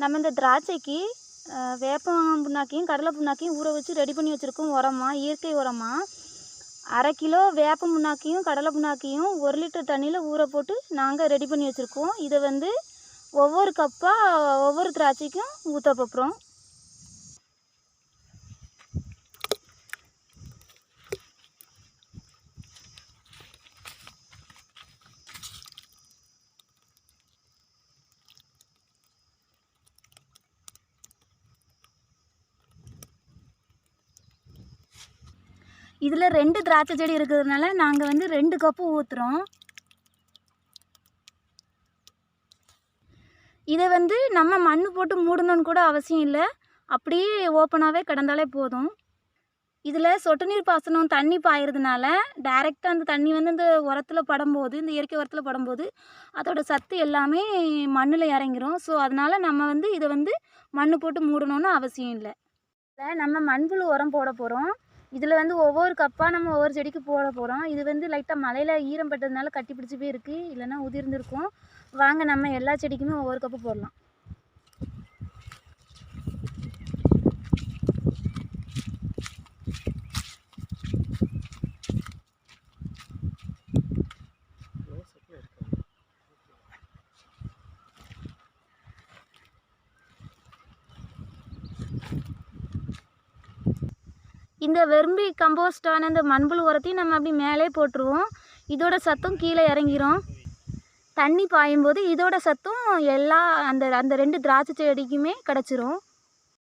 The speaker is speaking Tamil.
நம்ம இந்த திராட்சைக்கு அஹ், புண்ணாக்கையும் கடலை புண்ணாக்கையும் ஊற வச்சு ரெடி பண்ணி வச்சுருக்கோம் உரமா இயற்கை உரமா. அரை கிலோ வேப்ப புண்ணாக்கையும் கடலை புண்ணாக்கையும் ஒரு லிட்டர் தண்ணியில் ஊற போட்டு நாங்கள் ரெடி பண்ணி வச்சுருக்கோம். இதை வந்து ஒவ்வொரு கப்பாக ஒவ்வொரு திராட்சைக்கும் ஊற்ற போகிறோம் இதில் ரெண்டு திராட்சை செடி இருக்கிறதுனால நாங்கள் வந்து ரெண்டு கப்பு ஊற்றுறோம் இதை வந்து நம்ம மண் போட்டு மூடணும்னு கூட அவசியம் இல்லை. அப்படியே ஓப்பனாகவே கிடந்தாலே போதும். இதில் சொட்டு நீர் பாசனம் தண்ணி பாயிறதுனால டைரெக்டாக அந்த தண்ணி வந்து இந்த உரத்தில் படும்போது இந்த இயற்கை உரத்தில் படும்போது அதோட சத்து எல்லாமே மண்ணில் இறங்கிரும். ஸோ அதனால் நம்ம வந்து இதை வந்து மண் போட்டு மூடணும்னு அவசியம் இல்லை. இதில் நம்ம மண்புழு உரம் போட போகிறோம் இதில் வந்து ஒவ்வொரு கப்பாக நம்ம ஒவ்வொரு செடிக்கு போட போகிறோம் இது வந்து லைட்டாக மழையில் ஈரம் பட்டதுனால கட்டி பிடிச்சி போய் இருக்குது இல்லைன்னா உதிர்ந்துருக்கும். வாங்க நம்ம எல்லா செடிக்குமே ஒவ்வொரு கப்பு போடலாம். இந்த வெறும்பி கம்போஸ்டான இந்த மண்புழு உரத்தையும் நம்ம அப்படி மேலே போட்டுருவோம். இதோட சத்தம் கீழே இறங்கிரும். தண்ணி பாயும்போது இதோட சத்தம் எல்லா அந்த அந்த ரெண்டு திராட்சை செடிக்குமே கிடச்சிரும்.